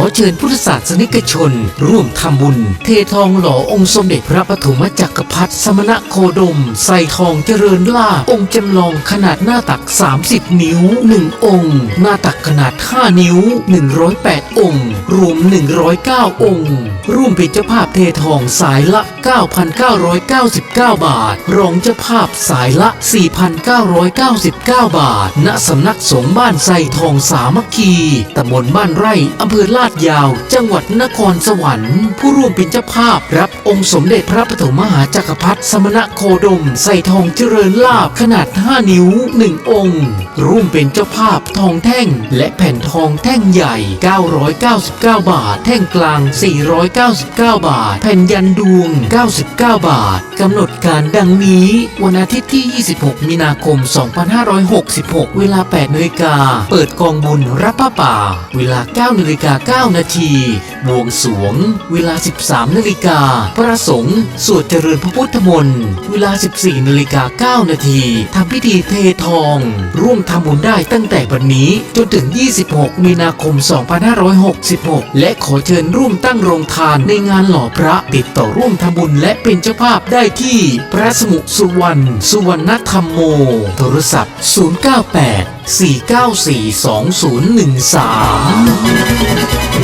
อเชิญพุทธศาสนิกชน ร่วมทำบุญ เททองหล่อองค์สมเด็จพระปฐมจักรพรรดิสมณโคดม ใส่ทองเจริญล่า องค์จำลองขนาดหน้าตัก 30 นิ้ว 1 องค์ หน้าตักขนาด 5 นิ้ว 108 องค์ รวม 109 องค์ ร่วมเป็นเจ้าภาพเททองสายละ 9,999 บาท รองเจ้าภาพสายละ 4,999 บาท ณสำนักสงฆ์บ้านไซทองสามัคคีตำบลบ้านไร่อำเภอลาดยาว จังหวัดนครสวรรค์ ผู้ร่วมเป็นเจ้าภาพรับ องค์สมเด็จพระปฐมมหาจักรพรรดิสมณโคดม ใส่ทองเจริญลาบขนาด 5 นิ้ว 1 องค์ ร่วมเป็นเจ้าภาพทองแท่ง และแผ่นทองแท่งใหญ่ 999 บาท แท่งกลาง 499 บาท แผ่นยันดวง 99 บาท กำหนดการดังนี้วันอาทิตย์ที่ 26 มีนาคม 2566 เวลา8นาฬิกา เปิดกองบุญรับผ้าป่า เวลา 9นาฬิกา 9 นาที บวงสวง เวลา 13 นาฬิกา พระสงฆ์สวดเจริญพระพุทธมนต์ เวลา 14 นาฬิกา 9 นาทีทำพิธีเททอง ร่วมทำบุญได้ตั้งแต่วันนี้จนถึง 26 มีนาคม 2566 และขอเชิญร่วมตั้งโรงทานในงานหล่อพระติดต่อร่วมทำบุญและเป็นเจ้าภาพได้ที่ พระสมุสุวรรณ สุวรรณธรรมโม โทรศัพท์ 098 494 2013